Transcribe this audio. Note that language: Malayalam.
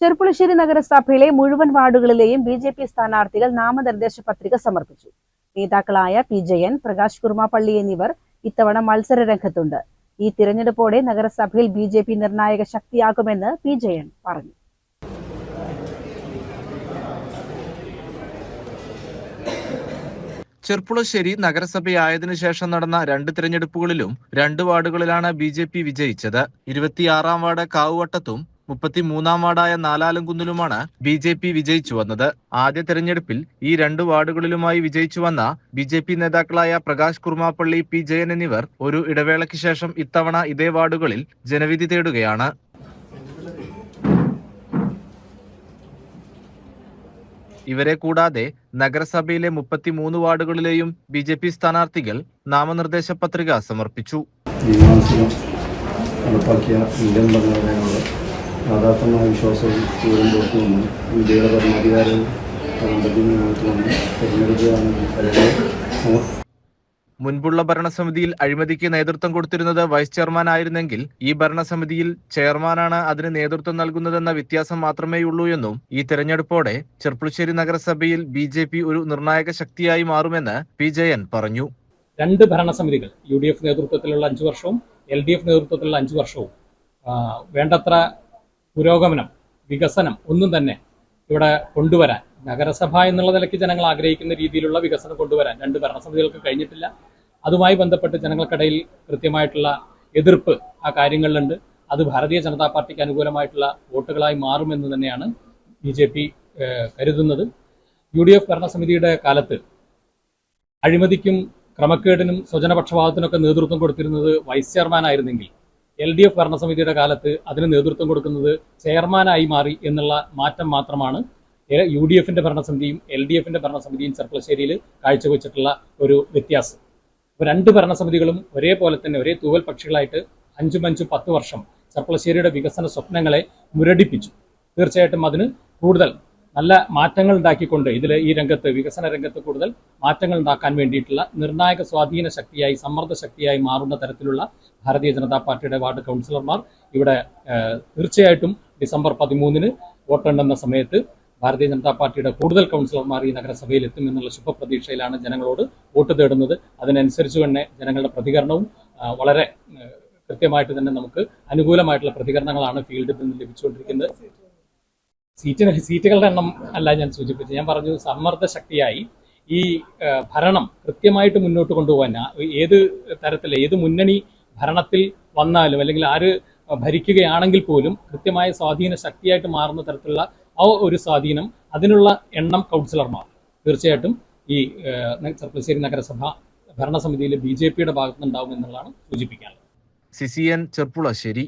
ചെർപ്പുളശ്ശേരി നഗരസഭയിലെ മുഴുവൻ വാർഡുകളിലെയും ബി ജെ പി സ്ഥാനാർത്ഥികൾ നാമനിർദ്ദേശ പത്രിക സമർപ്പിച്ചു. നേതാക്കളായ പി ജയൻ പ്രകാശ് കുർമാപ്പള്ളി എന്നിവർ ഇത്തവണ മത്സര രംഗത്തുണ്ട്. ഈ തിരഞ്ഞെടുപ്പോടെ നഗരസഭയിൽ ബി ജെ പി നിർണായക ശക്തിയാകുമെന്ന് പി ജയൻ പറഞ്ഞു. ചെർപ്പുളശ്ശേരി നഗരസഭയായതിനു ശേഷം നടന്ന രണ്ട് തിരഞ്ഞെടുപ്പുകളിലും രണ്ട് വാർഡുകളിലാണ് ബി ജെ പി വിജയിച്ചത്. ഇരുപത്തിയാറാം വാർഡ് കാവുവട്ടത്തും മുപ്പത്തിമൂന്നാം വാർഡായ നാലാലംകുന്നിലുമാണ് ബി ജെ പി വിജയിച്ചു വന്നത്. ആദ്യ തെരഞ്ഞെടുപ്പിൽ ഈ രണ്ട് വാർഡുകളിലുമായി വിജയിച്ചു വന്ന ബി ജെ പി നേതാക്കളായ പ്രകാശ് കുർമാപ്പള്ളി പി ജയൻ എന്നിവർ ഒരു ഇടവേളയ്ക്ക് ശേഷം ഇത്തവണ ഇതേ വാർഡുകളിൽ ജനവിധി തേടുകയാണ്. ഇവരെ കൂടാതെ നഗരസഭയിലെ മുപ്പത്തിമൂന്ന് വാർഡുകളിലെയും ബി ജെ പി സ്ഥാനാർത്ഥികൾ നാമനിർദ്ദേശ പത്രിക സമർപ്പിച്ചു. യാഥാർത്ഥമായ വിശ്വാസവും പൂരം പുറത്തുനിന്ന് ഇന്ത്യയുടെ ഭരണാധികാരവും കണ്ടതിനുമായിട്ടുള്ള തിരഞ്ഞെടുക്കുകയാണ് അല്ലെങ്കിൽ മുൻപുള്ള ഭരണസമിതിയിൽ അഴിമതിക്ക് നേതൃത്വം കൊടുത്തിരുന്നത് വൈസ് ചെയർമാൻ ആയിരുന്നെങ്കിൽ ഈ ഭരണസമിതിയിൽ ചെയർമാനാണ് അതിന് നേതൃത്വം നൽകുന്നതെന്ന വ്യത്യാസം മാത്രമേയുള്ളൂ എന്നും ഈ തെരഞ്ഞെടുപ്പോടെ ചെർപ്പുളശ്ശേരി നഗരസഭയിൽ ബി ജെ പി ഒരു നിർണായക ശക്തിയായി മാറുമെന്ന് പി ജയൻ പറഞ്ഞു. രണ്ട് ഭരണസമിതികൾ യു ഡി എഫ് നേതൃത്വത്തിലുള്ള അഞ്ചു വർഷവും എൽ ഡി എഫ് നേതൃത്വത്തിലുള്ള അഞ്ചു വർഷവും വേണ്ടത്ര പുരോഗമനം വികസനം ഒന്നും തന്നെ ഇവിടെ കൊണ്ടുവരാൻ നഗരസഭ എന്നുള്ള നിലയ്ക്ക് ജനങ്ങൾ ആഗ്രഹിക്കുന്ന രീതിയിലുള്ള വികസനം കൊണ്ടുവരാൻ രണ്ട് ഭരണസമിതികൾക്ക് കഴിഞ്ഞിട്ടില്ല. അതുമായി ബന്ധപ്പെട്ട് ജനങ്ങൾക്കിടയിൽ കൃത്യമായിട്ടുള്ള എതിർപ്പ് ആ കാര്യങ്ങളിലുണ്ട്. അത് ഭാരതീയ ജനതാ പാർട്ടിക്ക് അനുകൂലമായിട്ടുള്ള വോട്ടുകളായി മാറുമെന്ന് തന്നെയാണ് ബി ജെ പി കരുതുന്നത്. യു ഡി എഫ് ഭരണസമിതിയുടെ കാലത്ത് അഴിമതിക്കും ക്രമക്കേടിനും സ്വജനപക്ഷപാതത്തിനൊക്കെ നേതൃത്വം കൊടുത്തിരുന്നത് വൈസ് ചെയർമാൻ ആയിരുന്നെങ്കിൽ എൽ ഡി എഫ് ഭരണസമിതിയുടെ കാലത്ത് അതിന് നേതൃത്വം കൊടുക്കുന്നത് ചെയർമാനായി മാറി എന്നുള്ള മാറ്റം മാത്രമാണ്. യു ഡി എഫിന്റെ ഭരണസമിതിയും എൽ ഡി എഫിന്റെ ഭരണസമിതിയും ചെർപ്പളശ്ശേരിയിൽ കാഴ്ചവെച്ചിട്ടുള്ള ഒരു വ്യത്യാസം. അപ്പോൾ രണ്ട് ഭരണസമിതികളും ഒരേപോലെ തന്നെ ഒരേ തൂവൽ പക്ഷികളായിട്ട് അഞ്ചും അഞ്ചും പത്ത് വർഷം ചെർപ്പളശ്ശേരിയുടെ വികസന സ്വപ്നങ്ങളെ മുരടിപ്പിച്ചു. തീർച്ചയായിട്ടും അതിന് കൂടുതൽ നല്ല മാറ്റങ്ങൾ ഉണ്ടാക്കിക്കൊണ്ട് ഇതിൽ ഈ രംഗത്ത് വികസന രംഗത്ത് കൂടുതൽ മാറ്റങ്ങൾ ഉണ്ടാക്കാൻ വേണ്ടിയിട്ടുള്ള നിർണായക സ്വാധീന ശക്തിയായി സമ്മർദ്ദ ശക്തിയായി മാറുന്ന തരത്തിലുള്ള ഭാരതീയ ജനതാ പാർട്ടിയുടെ വാർഡ് കൗൺസിലർമാർ ഇവിടെ തീർച്ചയായിട്ടും ഡിസംബർ പതിമൂന്നിന് വോട്ടെണ്ണുന്ന സമയത്ത് ഭാരതീയ ജനതാ പാർട്ടിയുടെ കൂടുതൽ കൗൺസിലർമാർ ഈ നഗരസഭയിൽ എത്തും എന്നുള്ള ശുഭപ്രതീക്ഷയിലാണ് ജനങ്ങളോട് വോട്ട് തേടുന്നത്. അതിനനുസരിച്ച് തന്നെ ജനങ്ങളുടെ പ്രതികരണവും വളരെ കൃത്യമായിട്ട് തന്നെ നമുക്ക് അനുകൂലമായിട്ടുള്ള പ്രതികരണങ്ങളാണ് ഫീൽഡിൽ നിന്ന് ലഭിച്ചുകൊണ്ടിരിക്കുന്നത്. സീറ്റിന് സീറ്റുകളുടെ എണ്ണം അല്ല ഞാൻ സൂചിപ്പിച്ചത്. ഞാൻ പറഞ്ഞു സമ്മർദ്ദ ശക്തിയായി ഈ ഭരണം കൃത്യമായിട്ട് മുന്നോട്ട് കൊണ്ടുപോകാൻ ഏത് തരത്തിൽ ഏത് മുന്നണി ഭരണത്തിൽ വന്നാലും അല്ലെങ്കിൽ ആര് ഭരിക്കുകയാണെങ്കിൽ പോലും കൃത്യമായ സ്വാധീന ശക്തിയായിട്ട് മാറുന്ന തരത്തിലുള്ള ആ ഒരു സ്വാധീനം അതിനുള്ള എണ്ണം കൗൺസിലർമാർ. തീർച്ചയായിട്ടും ഈ ചെർപ്പശ്ശേരി നഗരസഭ ഭരണസമിതിയിൽ ബി ജെ പിയുടെ ഭാഗത്തുനിന്നുണ്ടാവും എന്നുള്ളതാണ് സൂചിപ്പിക്കാനുള്ളത്. സിസിയൻ ചെർപ്പുളശ്ശേരി.